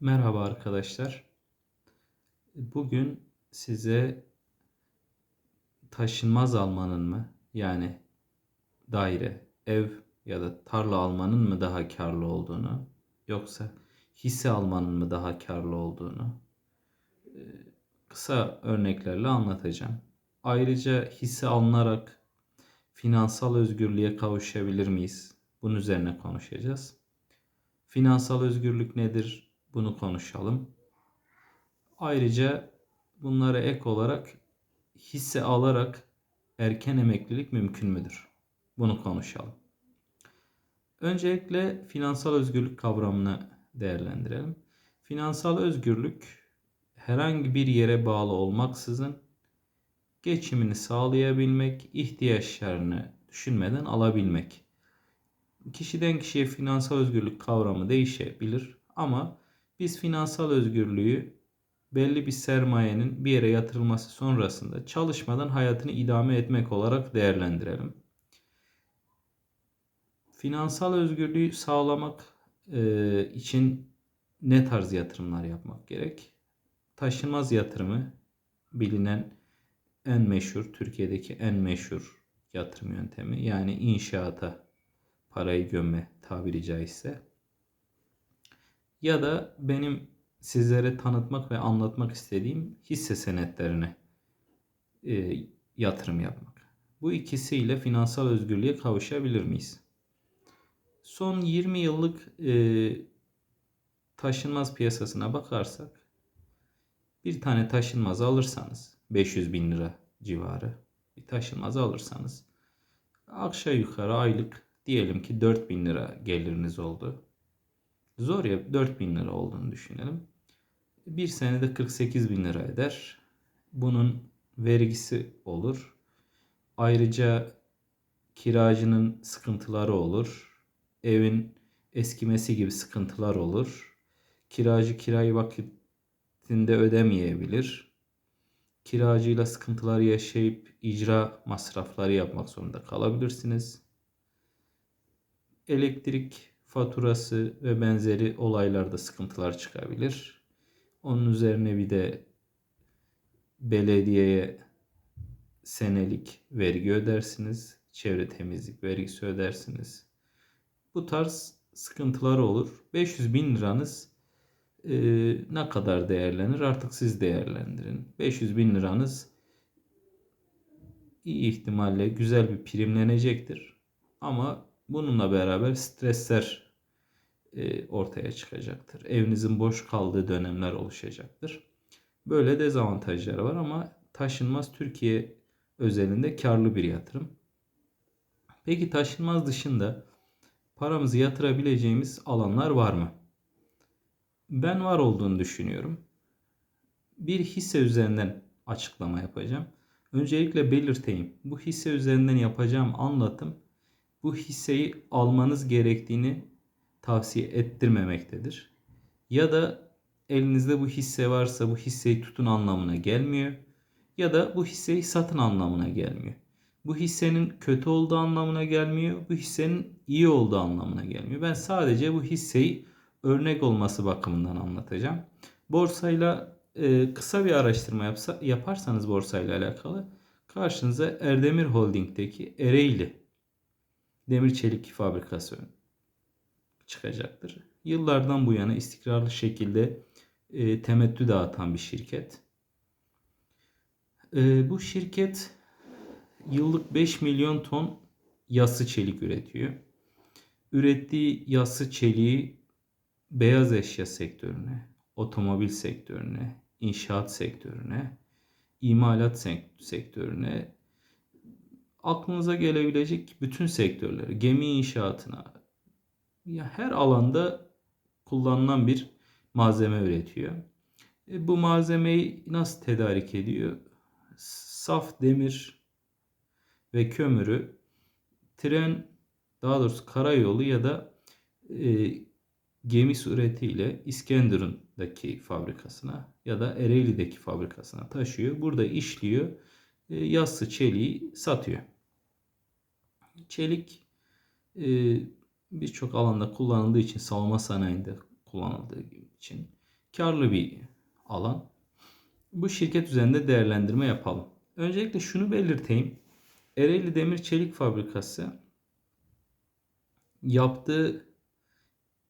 Merhaba arkadaşlar. Bugün size taşınmaz almanın mı yani daire, ev ya da tarla almanın mı daha karlı olduğunu yoksa hisse almanın mı daha karlı olduğunu e, kısa örneklerle anlatacağım. Ayrıca hisse alınarak finansal özgürlüğe kavuşabilir miyiz? Bunun üzerine konuşacağız. Finansal özgürlük nedir? Bunu konuşalım. Ayrıca bunlara ek olarak hisse alarak erken emeklilik mümkün müdür? Bunu konuşalım. Öncelikle finansal özgürlük kavramını değerlendirelim. Finansal özgürlük herhangi bir yere bağlı olmaksızın geçimini sağlayabilmek, ihtiyaçlarını düşünmeden alabilmek. Kişiden kişiye finansal özgürlük kavramı değişebilir ama biz finansal özgürlüğü belli bir sermayenin bir yere yatırılması sonrasında çalışmadan hayatını idame etmek olarak değerlendirelim. Finansal özgürlüğü sağlamak e, için ne tarz yatırımlar yapmak gerek? Taşınmaz yatırımı bilinen en meşhur, Türkiye'deki en meşhur yatırım yöntemi. Yani inşaata parayı gömme tabiri caizse. Ya da benim sizlere tanıtmak ve anlatmak istediğim hisse senetlerine e, yatırım yapmak. Bu ikisiyle finansal özgürlüğe kavuşabilir miyiz? Son 20 yıllık e, taşınmaz piyasasına bakarsak bir tane taşınmaz alırsanız 500 bin lira civarı bir taşınmaz alırsanız aşağı yukarı aylık diyelim ki 4 bin lira geliriniz oldu. Zor ya 4 bin lira olduğunu düşünelim. Bir senede 48 bin lira eder. Bunun vergisi olur. Ayrıca kiracının sıkıntıları olur. Evin eskimesi gibi sıkıntılar olur. Kiracı kirayı vakitinde ödemeyebilir. Kiracıyla sıkıntılar yaşayıp icra masrafları yapmak zorunda kalabilirsiniz. Elektrik faturası ve benzeri olaylarda sıkıntılar çıkabilir. Onun üzerine bir de belediyeye senelik vergi ödersiniz. Çevre temizlik vergisi ödersiniz. Bu tarz sıkıntılar olur. 500 bin liranız e, ne kadar değerlenir artık siz değerlendirin. 500 bin liranız iyi ihtimalle güzel bir primlenecektir. Ama bununla beraber stresler ortaya çıkacaktır. Evinizin boş kaldığı dönemler oluşacaktır. Böyle dezavantajları var ama taşınmaz Türkiye özelinde karlı bir yatırım. Peki taşınmaz dışında paramızı yatırabileceğimiz alanlar var mı? Ben var olduğunu düşünüyorum. Bir hisse üzerinden açıklama yapacağım. Öncelikle belirteyim. Bu hisse üzerinden yapacağım anlatım bu hisseyi almanız gerektiğini tavsiye ettirmemektedir. Ya da elinizde bu hisse varsa bu hisseyi tutun anlamına gelmiyor. Ya da bu hisseyi satın anlamına gelmiyor. Bu hissenin kötü olduğu anlamına gelmiyor. Bu hissenin iyi olduğu anlamına gelmiyor. Ben sadece bu hisseyi örnek olması bakımından anlatacağım. Borsayla e, kısa bir araştırma yapsa, yaparsanız borsayla alakalı karşınıza Erdemir Holding'deki Ereğli Demir Çelik Fabrikası çıkacaktır. Yıllardan bu yana istikrarlı şekilde e, temettü dağıtan bir şirket. E, bu şirket yıllık 5 milyon ton yassı çelik üretiyor. Ürettiği yassı çeliği beyaz eşya sektörüne, otomobil sektörüne, inşaat sektörüne, imalat sektörüne, aklınıza gelebilecek bütün sektörlere, gemi inşaatına, ya her alanda kullanılan bir malzeme üretiyor. E, bu malzemeyi nasıl tedarik ediyor? Saf demir ve kömürü tren daha doğrusu karayolu ya da e, gemi suretiyle İskenderun'daki fabrikasına ya da Ereğli'deki fabrikasına taşıyor. Burada işliyor. E, yassı çeliği satıyor. Çelik e, birçok alanda kullanıldığı için savunma sanayinde kullanıldığı için karlı bir alan. Bu şirket üzerinde değerlendirme yapalım. Öncelikle şunu belirteyim. Ereğli Demir Çelik Fabrikası yaptığı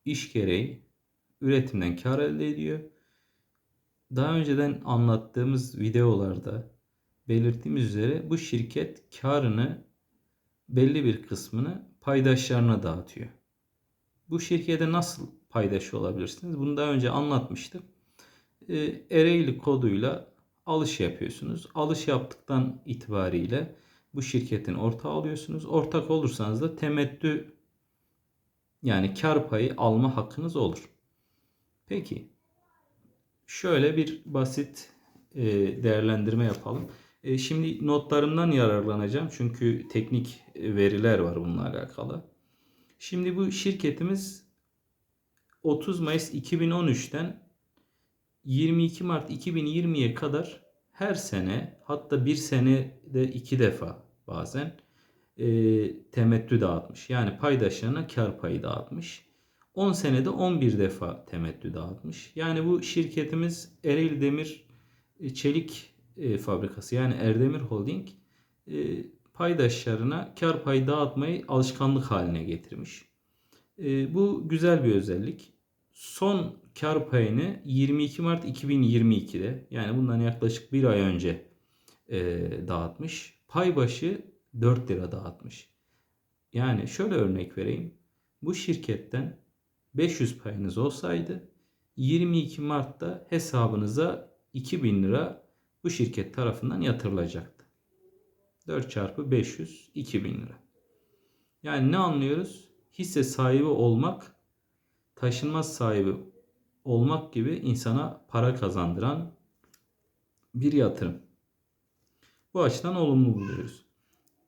iş gereği üretimden kar elde ediyor. Daha önceden anlattığımız videolarda belirttiğimiz üzere bu şirket karını belli bir kısmını paydaşlarına dağıtıyor. Bu şirkete nasıl paydaş olabilirsiniz? Bunu daha önce anlatmıştım. E, Ereğli koduyla alış yapıyorsunuz. Alış yaptıktan itibariyle bu şirketin ortağı oluyorsunuz. Ortak olursanız da temettü yani kar payı alma hakkınız olur. Peki şöyle bir basit e, değerlendirme yapalım. E, şimdi notlarımdan yararlanacağım çünkü teknik veriler var bununla alakalı. Şimdi bu şirketimiz 30 Mayıs 2013'ten 22 Mart 2020'ye kadar her sene hatta bir senede iki defa bazen e, temettü dağıtmış. Yani paydaşlarına kar payı dağıtmış. 10 senede 11 defa temettü dağıtmış. Yani bu şirketimiz Ereğli Demir e, Çelik e, Fabrikası yani Erdemir Holding e, paydaşlarına kar payı dağıtmayı alışkanlık haline getirmiş. E, bu güzel bir özellik. Son kar payını 22 Mart 2022'de yani bundan yaklaşık bir ay önce e, dağıtmış. Pay başı 4 lira dağıtmış. Yani şöyle örnek vereyim. Bu şirketten 500 payınız olsaydı 22 Mart'ta hesabınıza 2000 lira bu şirket tarafından yatırılacaktı. 4 çarpı 500 2000 lira. Yani ne anlıyoruz? Hisse sahibi olmak taşınmaz sahibi olmak gibi insana para kazandıran bir yatırım. Bu açıdan olumlu buluyoruz.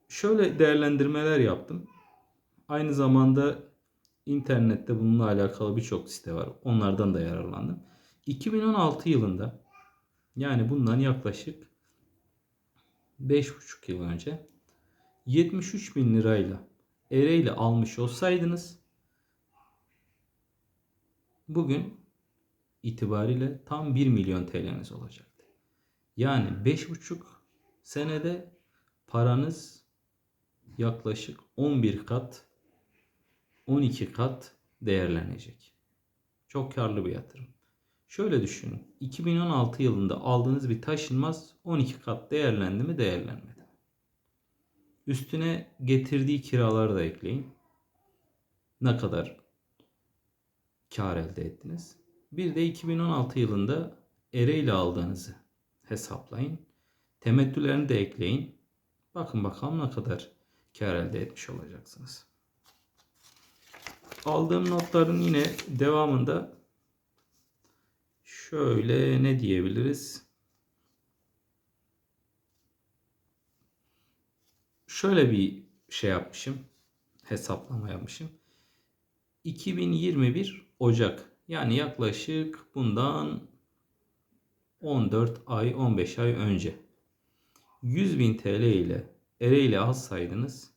Şöyle değerlendirmeler yaptım. Aynı zamanda internette bununla alakalı birçok site var. Onlardan da yararlandım. 2016 yılında yani bundan yaklaşık 5,5 yıl önce 73 bin lirayla Ereğli almış olsaydınız bugün itibariyle tam 1 milyon TL'niz olacaktı. Yani 5,5 senede paranız yaklaşık 11 kat 12 kat değerlenecek. Çok karlı bir yatırım. Şöyle düşünün. 2016 yılında aldığınız bir taşınmaz 12 kat değerlendi mi değerlenmedi. Üstüne getirdiği kiraları da ekleyin. Ne kadar kar elde ettiniz? Bir de 2016 yılında Ereğli aldığınızı hesaplayın. Temettülerini de ekleyin. Bakın bakalım ne kadar kar elde etmiş olacaksınız. Aldığım notların yine devamında şöyle ne diyebiliriz? Şöyle bir şey yapmışım. Hesaplama yapmışım. 2021 Ocak yani yaklaşık bundan 14 ay 15 ay önce 100.000 TL ile Ereğli alsaydınız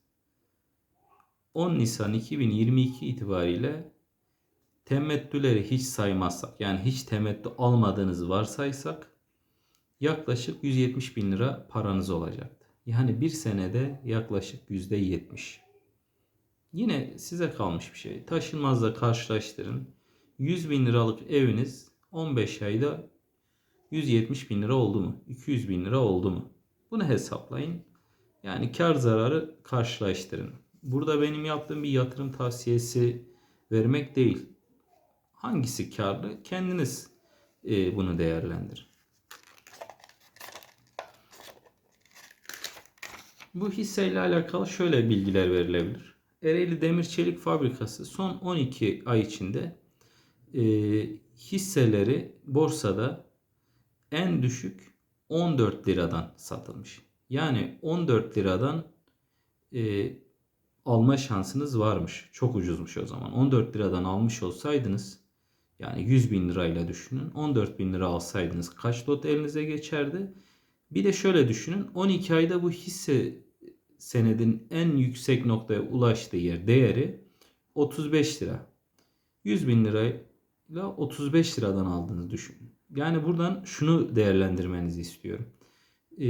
10 Nisan 2022 itibariyle temettüleri hiç saymazsak yani hiç temettü almadığınızı varsaysak yaklaşık 170 bin lira paranız olacaktı. Yani bir senede yaklaşık %70. Yine size kalmış bir şey. Taşınmazla karşılaştırın. 100 bin liralık eviniz 15 ayda 170 bin lira oldu mu? 200 bin lira oldu mu? Bunu hesaplayın. Yani kar zararı karşılaştırın. Burada benim yaptığım bir yatırım tavsiyesi vermek değil. Hangisi karlı? Kendiniz e, bunu değerlendirin. Bu hisseyle alakalı şöyle bilgiler verilebilir. Ereğli Demir Çelik Fabrikası son 12 ay içinde e, hisseleri borsada en düşük 14 liradan satılmış. Yani 14 liradan e, alma şansınız varmış. Çok ucuzmuş o zaman. 14 liradan almış olsaydınız yani 100 bin lirayla düşünün. 14 bin lira alsaydınız kaç lot elinize geçerdi? Bir de şöyle düşünün. 12 ayda bu hisse senedin en yüksek noktaya ulaştığı yer değeri 35 lira. 100 bin lira ile 35 liradan aldığınızı düşünün. Yani buradan şunu değerlendirmenizi istiyorum. Ee,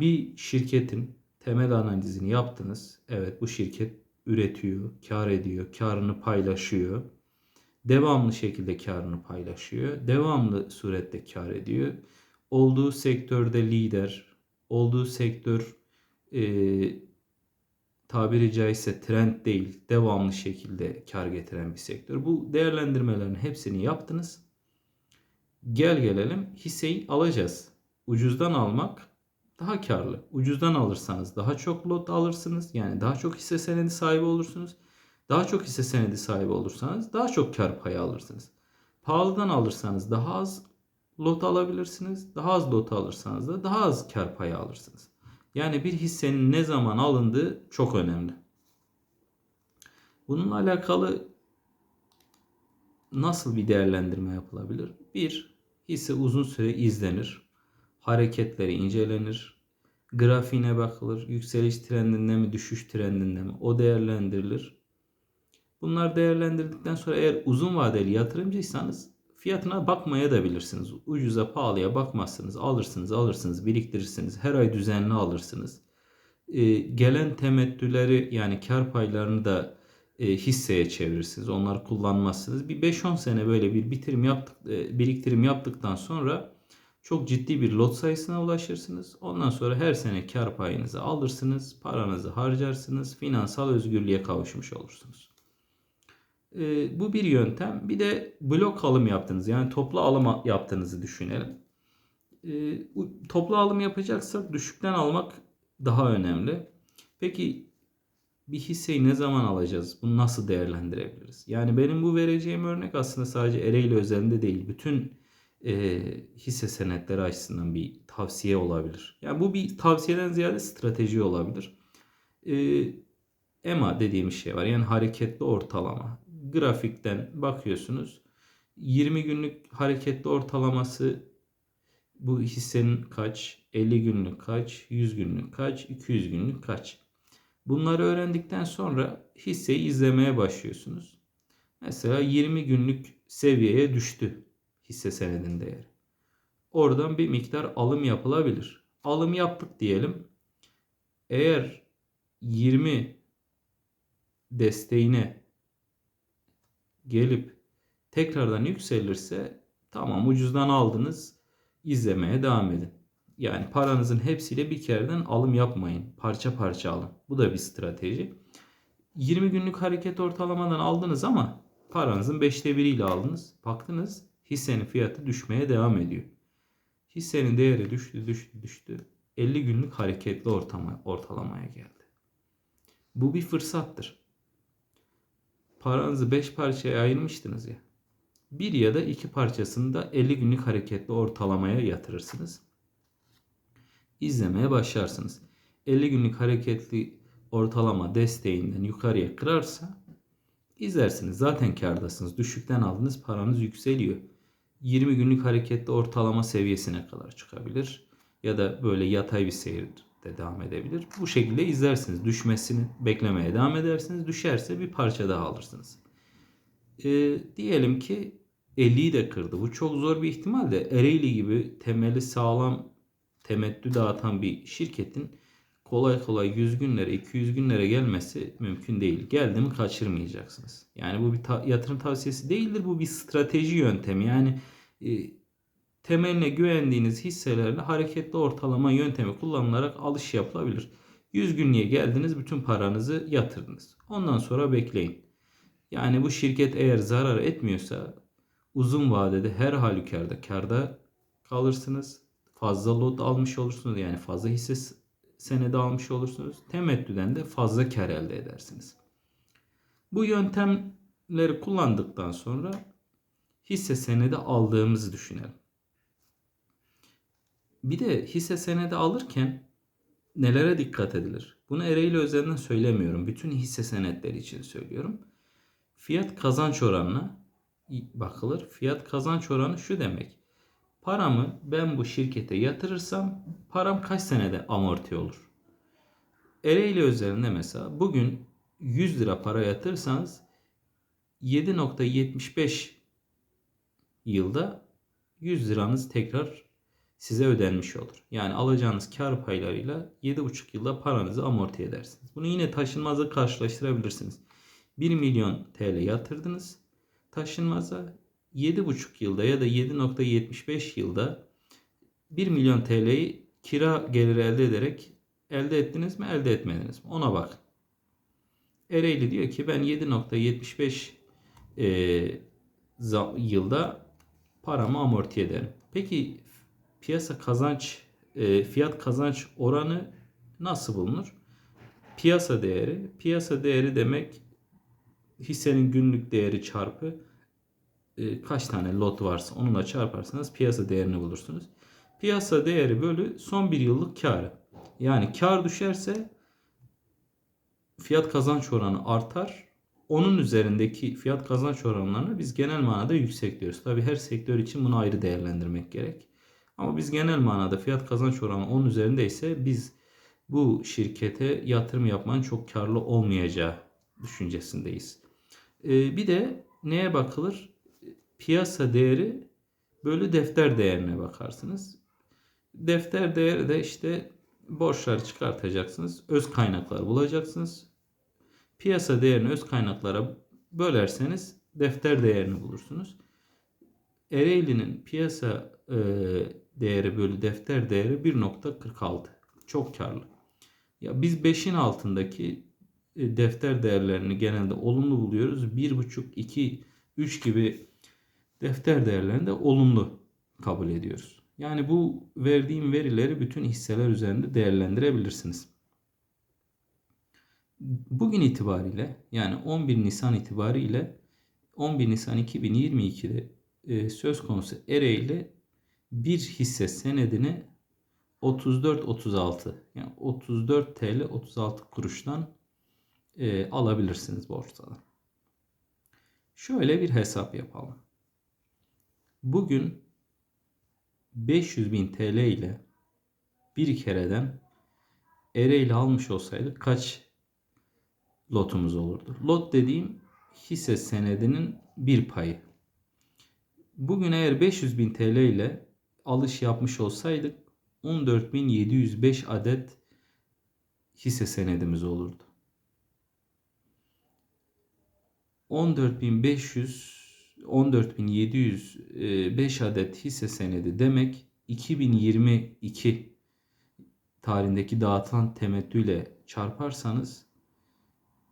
bir şirketin temel analizini yaptınız. Evet bu şirket üretiyor, kar ediyor, karını paylaşıyor. Devamlı şekilde karını paylaşıyor. Devamlı surette kar ediyor. Olduğu sektörde lider, olduğu sektör e, tabiri caizse trend değil, devamlı şekilde kar getiren bir sektör. Bu değerlendirmelerin hepsini yaptınız. Gel gelelim hisseyi alacağız. Ucuzdan almak daha karlı. Ucuzdan alırsanız daha çok lot alırsınız. Yani daha çok hisse senedi sahibi olursunuz. Daha çok hisse senedi sahibi olursanız daha çok kar payı alırsınız. Pahalıdan alırsanız daha az lot alabilirsiniz. Daha az lot alırsanız da daha az kar payı alırsınız. Yani bir hissenin ne zaman alındığı çok önemli. Bununla alakalı nasıl bir değerlendirme yapılabilir? Bir, hisse uzun süre izlenir. Hareketleri incelenir. Grafiğine bakılır. Yükseliş trendinde mi, düşüş trendinde mi? O değerlendirilir. Bunlar değerlendirdikten sonra eğer uzun vadeli yatırımcıysanız fiyatına bakmaya da bilirsiniz. Ucuza pahalıya bakmazsınız. Alırsınız, alırsınız, biriktirirsiniz. Her ay düzenli alırsınız. Ee, gelen temettüleri yani kar paylarını da e, hisseye çevirirsiniz. Onları kullanmazsınız. Bir 5-10 sene böyle bir bitirim yaptık, e, biriktirim yaptıktan sonra çok ciddi bir lot sayısına ulaşırsınız. Ondan sonra her sene kar payınızı alırsınız, paranızı harcarsınız, finansal özgürlüğe kavuşmuş olursunuz. E, bu bir yöntem. Bir de blok alım yaptınız. Yani toplu alım yaptığınızı düşünelim. E, toplu alım yapacaksak düşükten almak daha önemli. Peki bir hisseyi ne zaman alacağız? Bunu nasıl değerlendirebiliriz? Yani benim bu vereceğim örnek aslında sadece Ereğli özelinde değil. Bütün e, hisse senetleri açısından bir tavsiye olabilir. Yani bu bir tavsiyeden ziyade strateji olabilir. E, EMA dediğimiz şey var. Yani hareketli ortalama. Grafikten bakıyorsunuz. 20 günlük hareketli ortalaması bu hissenin kaç, 50 günlük kaç, 100 günlük kaç, 200 günlük kaç. Bunları öğrendikten sonra hisseyi izlemeye başlıyorsunuz. Mesela 20 günlük seviyeye düştü hisse senedinin değeri. Oradan bir miktar alım yapılabilir. Alım yaptık diyelim. Eğer 20 desteğine gelip tekrardan yükselirse tamam ucuzdan aldınız izlemeye devam edin. Yani paranızın hepsiyle bir kereden alım yapmayın. Parça parça alın. Bu da bir strateji. 20 günlük hareket ortalamadan aldınız ama paranızın 5'te 1'iyle aldınız. Baktınız hissenin fiyatı düşmeye devam ediyor. Hissenin değeri düştü düştü düştü. 50 günlük hareketli ortama, ortalamaya geldi. Bu bir fırsattır. Paranızı 5 parçaya ayırmıştınız ya. Bir ya da iki parçasını da 50 günlük hareketli ortalamaya yatırırsınız. İzlemeye başlarsınız. 50 günlük hareketli ortalama desteğinden yukarıya kırarsa izlersiniz. Zaten kardasınız. Düşükten aldınız paranız yükseliyor. 20 günlük hareketli ortalama seviyesine kadar çıkabilir. Ya da böyle yatay bir seyir de devam edebilir. Bu şekilde izlersiniz. Düşmesini beklemeye devam edersiniz. Düşerse bir parça daha alırsınız. Ee, diyelim ki 50'yi de kırdı. Bu çok zor bir ihtimal de Ereğli gibi temeli sağlam temettü dağıtan bir şirketin kolay kolay 100 günlere 200 günlere gelmesi mümkün değil. Geldi mi kaçırmayacaksınız. Yani bu bir ta- yatırım tavsiyesi değildir. Bu bir strateji yöntemi. Yani e, temeline güvendiğiniz hisselerle hareketli ortalama yöntemi kullanılarak alış yapılabilir. 100 günlüğe geldiniz bütün paranızı yatırdınız. Ondan sonra bekleyin. Yani bu şirket eğer zarar etmiyorsa uzun vadede her halükarda karda kalırsınız. Fazla lot almış olursunuz. Yani fazla hisse senedi almış olursunuz. Temettüden de fazla kar elde edersiniz. Bu yöntemleri kullandıktan sonra hisse senedi aldığımızı düşünelim. Bir de hisse senedi alırken nelere dikkat edilir? Bunu Ereğli özelinden söylemiyorum. Bütün hisse senetleri için söylüyorum. Fiyat kazanç oranına bakılır. Fiyat kazanç oranı şu demek. Paramı ben bu şirkete yatırırsam param kaç senede amorti olur? Ereğli özelinde mesela bugün 100 lira para yatırırsanız 7.75 yılda 100 liranız tekrar size ödenmiş olur. Yani alacağınız kar paylarıyla 7,5 yılda paranızı amorti edersiniz. Bunu yine taşınmazla karşılaştırabilirsiniz. 1 milyon TL yatırdınız taşınmaza 7,5 yılda ya da 7.75 yılda 1 milyon TL'yi kira geliri elde ederek elde ettiniz mi elde etmediniz mi ona bak. Ereğli diyor ki ben 7.75 e, yılda paramı amorti ederim. Peki piyasa kazanç e, fiyat kazanç oranı nasıl bulunur? Piyasa değeri. Piyasa değeri demek hissenin günlük değeri çarpı e, kaç tane lot varsa onunla çarparsanız piyasa değerini bulursunuz. Piyasa değeri bölü son bir yıllık karı. Yani kar düşerse fiyat kazanç oranı artar. Onun üzerindeki fiyat kazanç oranlarını biz genel manada yüksek diyoruz. Tabi her sektör için bunu ayrı değerlendirmek gerek. Ama biz genel manada fiyat kazanç oranı 10 üzerindeyse biz bu şirkete yatırım yapmanın çok karlı olmayacağı düşüncesindeyiz. Ee, bir de neye bakılır? Piyasa değeri bölü defter değerine bakarsınız. Defter değeri de işte borçları çıkartacaksınız. Öz kaynaklar bulacaksınız. Piyasa değerini öz kaynaklara bölerseniz defter değerini bulursunuz. Ereğli'nin piyasa e, değeri bölü defter değeri 1.46. Çok karlı. Ya biz 5'in altındaki e, defter değerlerini genelde olumlu buluyoruz. 1.5, 2, 3 gibi defter değerlerini de olumlu kabul ediyoruz. Yani bu verdiğim verileri bütün hisseler üzerinde değerlendirebilirsiniz. Bugün itibariyle yani 11 Nisan itibariyle 11 Nisan 2022'de e, söz konusu Ereğli bir hisse senedini 34.36 yani 34 TL 36 kuruştan e, alabilirsiniz borsadan. Şöyle bir hesap yapalım. Bugün 500 bin TL ile bir kereden Ereğli almış olsaydık kaç lotumuz olurdu? Lot dediğim hisse senedinin bir payı. Bugün eğer 500 bin TL ile alış yapmış olsaydık 14.705 adet hisse senedimiz olurdu. 14.500 14.705 adet hisse senedi demek 2022 tarihindeki dağıtılan temettüyle çarparsanız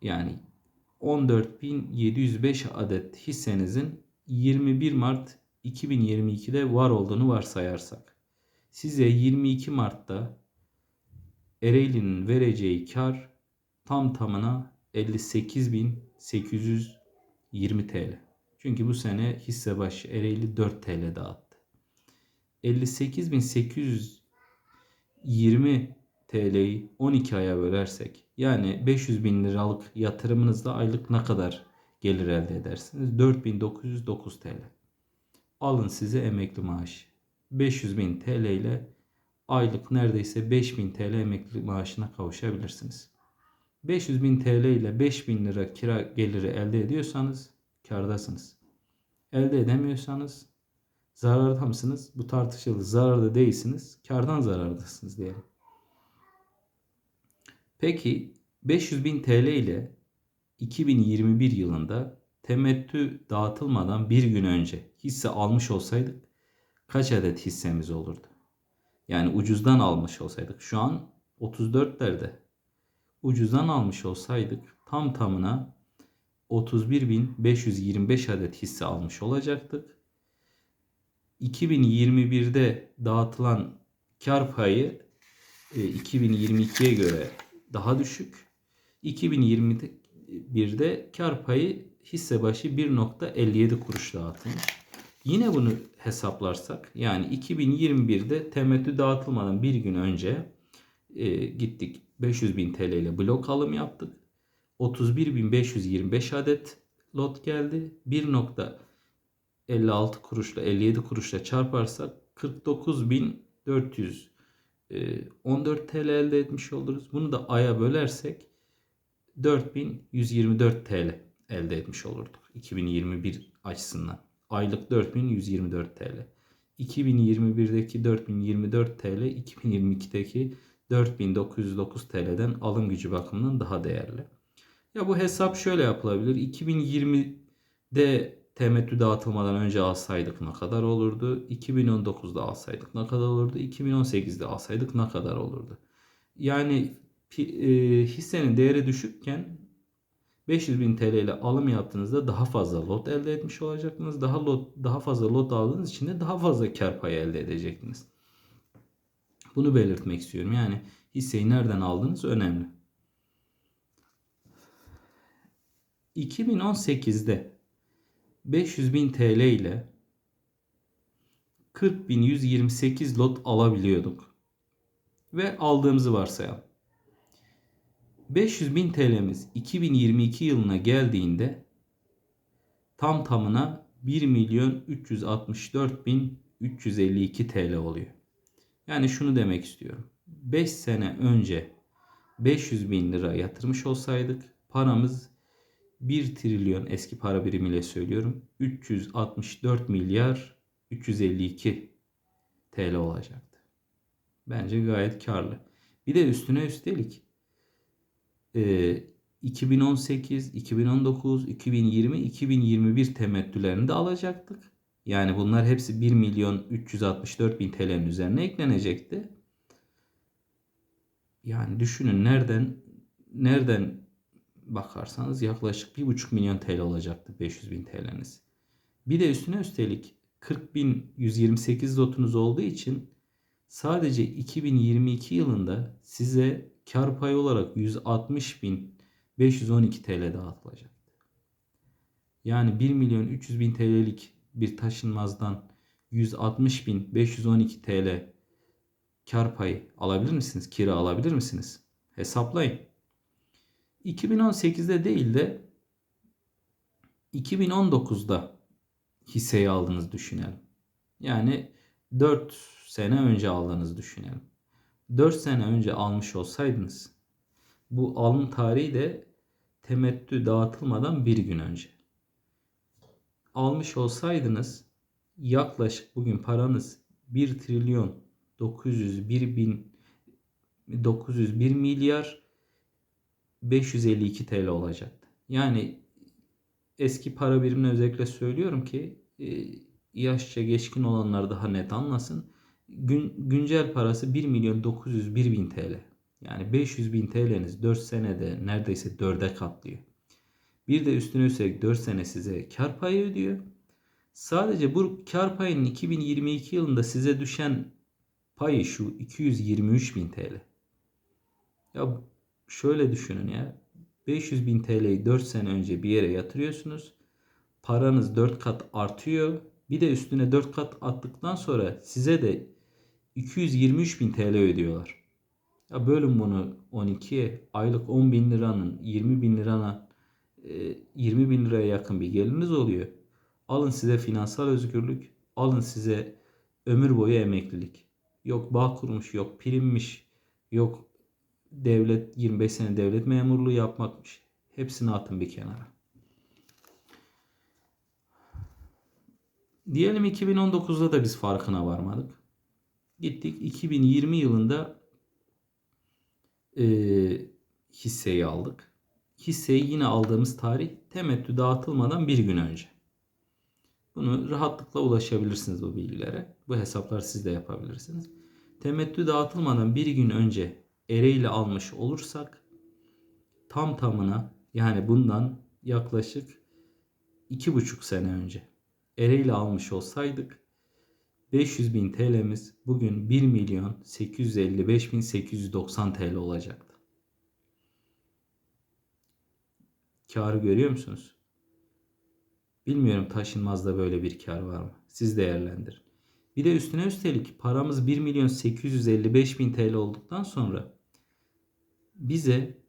yani 14.705 adet hissenizin 21 Mart 2022'de var olduğunu varsayarsak size 22 Mart'ta Ereğli'nin vereceği kar tam tamına 58.820 TL. Çünkü bu sene hisse başı Ereğli 4 TL dağıttı. 58.820 TL'yi 12 aya bölersek yani 500 bin liralık yatırımınızda aylık ne kadar gelir elde edersiniz? 4909 TL. Alın size emekli maaşı. 500 bin TL ile aylık neredeyse 5000 TL emekli maaşına kavuşabilirsiniz. 500 bin TL ile 5000 lira kira geliri elde ediyorsanız kardasınız. Elde edemiyorsanız zararda mısınız? Bu tartışılır. Zararda değilsiniz. Kardan zarardasınız diyelim. Peki 500 bin TL ile 2021 yılında temettü dağıtılmadan bir gün önce hisse almış olsaydık kaç adet hissemiz olurdu? Yani ucuzdan almış olsaydık şu an 34'lerde ucuzdan almış olsaydık tam tamına 31.525 adet hisse almış olacaktık. 2021'de dağıtılan kar payı 2022'ye göre daha düşük. 2021'de kar payı hisse başı 1.57 kuruş dağıtılmış. Yine bunu hesaplarsak yani 2021'de temettü dağıtılmadan bir gün önce e, gittik 500 bin TL ile blok alım yaptık. 31.525 adet lot geldi. 1.56 kuruşla 57 kuruşla çarparsak 49.400 14 TL elde etmiş oluruz. Bunu da aya bölersek 4124 TL elde etmiş olurduk 2021 açısından. Aylık 4124 TL. 2021'deki 4024 TL 2022'deki 4909 TL'den alım gücü bakımından daha değerli. Ya bu hesap şöyle yapılabilir. 2020'de temettü dağıtılmadan önce alsaydık ne kadar olurdu? 2019'da alsaydık ne kadar olurdu? 2018'de alsaydık ne kadar olurdu? Yani e, hissenin değeri düşükken 500 bin TL ile alım yaptığınızda daha fazla lot elde etmiş olacaksınız. Daha lot, daha fazla lot aldığınız için de daha fazla kar payı elde edeceksiniz. Bunu belirtmek istiyorum. Yani hisseyi nereden aldınız önemli. 2018'de 500 bin TL ile 40.128 lot alabiliyorduk. Ve aldığımızı varsayalım. 500 bin TL'miz 2022 yılına geldiğinde tam tamına 1 milyon 364 bin 352 TL oluyor. Yani şunu demek istiyorum. 5 sene önce 500 bin lira yatırmış olsaydık paramız 1 trilyon eski para birimiyle söylüyorum 364 milyar 352 TL olacaktı. Bence gayet karlı. Bir de üstüne üstelik e, 2018, 2019, 2020, 2021 temettülerini de alacaktık. Yani bunlar hepsi 1 milyon 364 bin TL'nin üzerine eklenecekti. Yani düşünün nereden nereden bakarsanız yaklaşık 1,5 milyon TL olacaktı 500 bin TL'niz. Bir de üstüne üstelik 40 bin 128 lotunuz olduğu için sadece 2022 yılında size kar payı olarak 160 bin 512 TL dağıtılacaktı. Yani 1 milyon 300 bin TL'lik bir taşınmazdan 160 bin 512 TL kar payı alabilir misiniz? Kira alabilir misiniz? Hesaplayın. 2018'de değil de 2019'da hisseyi aldığınızı düşünelim. Yani 4 sene önce aldığınızı düşünelim. 4 sene önce almış olsaydınız bu alım tarihi de temettü dağıtılmadan bir gün önce. Almış olsaydınız yaklaşık bugün paranız 1 trilyon 901 bin 901 milyar 552 TL olacaktı. Yani eski para birimine özellikle söylüyorum ki e, yaşça geçkin olanlar daha net anlasın. Gün, güncel parası 1 milyon 901 bin TL. Yani 500 bin TL'niz 4 senede neredeyse 4'e katlıyor. Bir de üstüne üstelik 4 sene size kar payı ödüyor. Sadece bu kar payının 2022 yılında size düşen payı şu 223 bin TL. Ya şöyle düşünün ya. 500 bin TL'yi 4 sene önce bir yere yatırıyorsunuz. Paranız 4 kat artıyor. Bir de üstüne 4 kat attıktan sonra size de 223 bin TL ödüyorlar. Ya bölün bunu 12'ye aylık 10 bin liranın 20 bin lirana 20 bin liraya yakın bir geliriniz oluyor. Alın size finansal özgürlük, alın size ömür boyu emeklilik. Yok bağ kurmuş, yok primmiş, yok devlet 25 sene devlet memurluğu yapmakmış. Hepsini atın bir kenara. Diyelim 2019'da da biz farkına varmadık. Gittik 2020 yılında e, hisseyi aldık. Hisseyi yine aldığımız tarih temettü dağıtılmadan bir gün önce. Bunu rahatlıkla ulaşabilirsiniz bu bilgilere. Bu hesaplar siz de yapabilirsiniz. Temettü dağıtılmadan bir gün önce Ereğli almış olursak tam tamına yani bundan yaklaşık iki buçuk sene önce Ereğli almış olsaydık 500 bin TL'miz bugün 1 milyon 855 bin 890 TL olacaktı. Karı görüyor musunuz? Bilmiyorum taşınmazda böyle bir kar var mı? Siz değerlendirin. Bir de üstüne üstelik paramız 1 milyon 855 bin TL olduktan sonra bize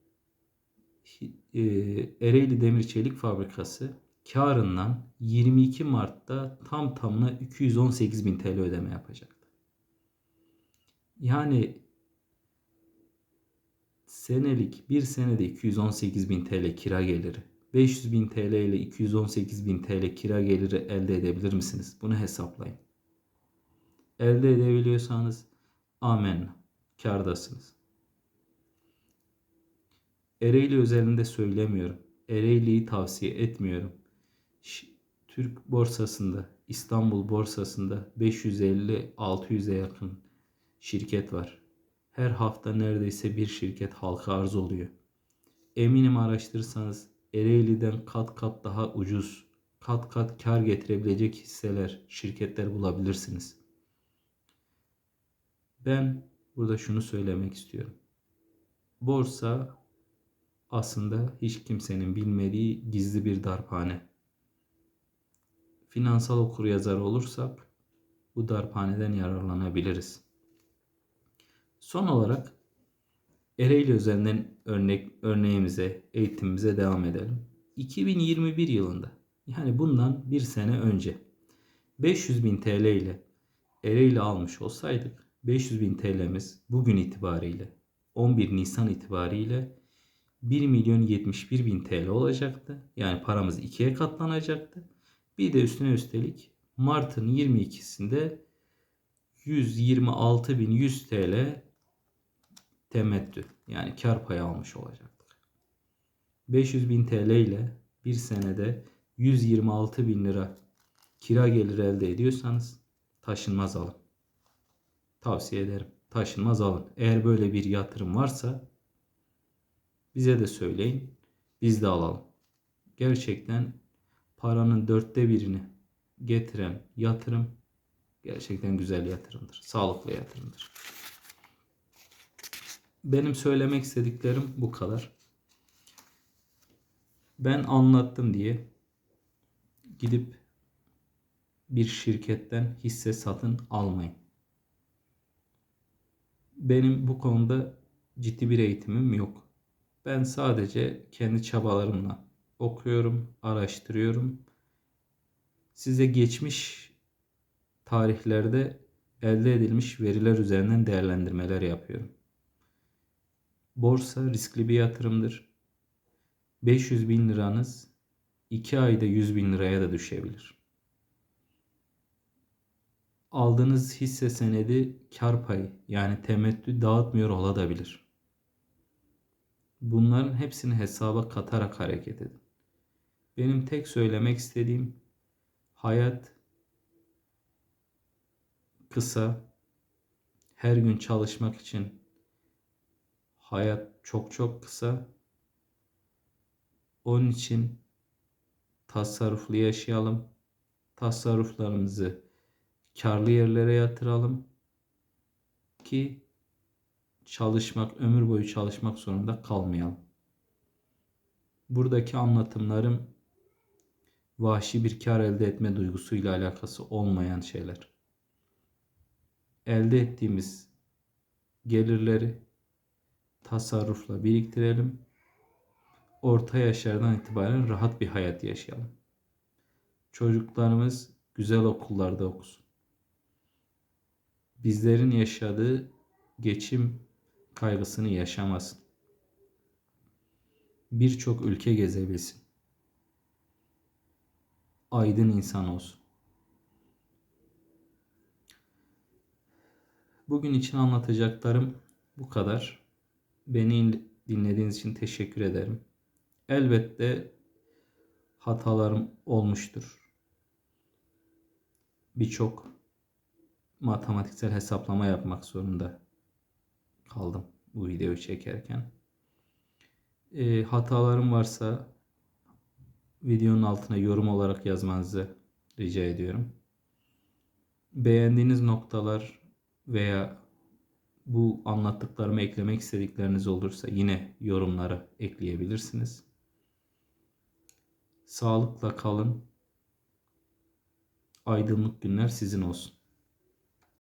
e, Ereğli Demir Çelik Fabrikası karından 22 Mart'ta tam tamına 218 bin TL ödeme yapacaktı. Yani senelik bir senede 218 bin TL kira geliri 500 bin TL ile 218 bin TL kira geliri elde edebilir misiniz? Bunu hesaplayın. Elde edebiliyorsanız amenna. Kardasınız. Ereğli özelinde söylemiyorum. Ereğli'yi tavsiye etmiyorum. Türk borsasında, İstanbul borsasında 550-600'e yakın şirket var. Her hafta neredeyse bir şirket halka arz oluyor. Eminim araştırırsanız Ereğli'den kat kat daha ucuz, kat kat kar getirebilecek hisseler, şirketler bulabilirsiniz. Ben burada şunu söylemek istiyorum. Borsa aslında hiç kimsenin bilmediği gizli bir darphane. Finansal okuryazar olursak bu darphaneden yararlanabiliriz. Son olarak Ereğli üzerinden örnek örneğimize, eğitimimize devam edelim. 2021 yılında yani bundan bir sene önce 500 bin TL ile Ereğli almış olsaydık 500 bin TL'miz bugün itibariyle 11 Nisan itibariyle 1 milyon 71 bin TL olacaktı. Yani paramız ikiye katlanacaktı. Bir de üstüne üstelik Mart'ın 22'sinde 126 bin 100 TL temettü yani kar payı almış olacaktık. 500 bin TL ile bir senede 126 bin lira kira geliri elde ediyorsanız taşınmaz alın. Tavsiye ederim. Taşınmaz alın. Eğer böyle bir yatırım varsa bize de söyleyin. Biz de alalım. Gerçekten paranın dörtte birini getiren yatırım gerçekten güzel yatırımdır. Sağlıklı yatırımdır. Benim söylemek istediklerim bu kadar. Ben anlattım diye gidip bir şirketten hisse satın almayın. Benim bu konuda ciddi bir eğitimim yok. Ben sadece kendi çabalarımla okuyorum, araştırıyorum. Size geçmiş tarihlerde elde edilmiş veriler üzerinden değerlendirmeler yapıyorum. Borsa riskli bir yatırımdır. 500 bin liranız 2 ayda 100 bin liraya da düşebilir. Aldığınız hisse senedi kar payı yani temettü dağıtmıyor olabilir. Bunların hepsini hesaba katarak hareket edin. Benim tek söylemek istediğim hayat kısa. Her gün çalışmak için hayat çok çok kısa. Onun için tasarruflu yaşayalım. Tasarruflarımızı karlı yerlere yatıralım ki çalışmak, ömür boyu çalışmak zorunda kalmayalım. Buradaki anlatımlarım vahşi bir kar elde etme duygusuyla alakası olmayan şeyler. Elde ettiğimiz gelirleri tasarrufla biriktirelim. Orta yaşlardan itibaren rahat bir hayat yaşayalım. Çocuklarımız güzel okullarda okusun. Bizlerin yaşadığı geçim kaygısını yaşamasın. Birçok ülke gezebilsin. Aydın insan olsun. Bugün için anlatacaklarım bu kadar. Beni dinlediğiniz için teşekkür ederim. Elbette hatalarım olmuştur. Birçok matematiksel hesaplama yapmak zorunda kaldım bu videoyu çekerken. E, hatalarım varsa videonun altına yorum olarak yazmanızı rica ediyorum. Beğendiğiniz noktalar veya bu anlattıklarımı eklemek istedikleriniz olursa yine yorumlara ekleyebilirsiniz. Sağlıkla kalın. Aydınlık günler sizin olsun.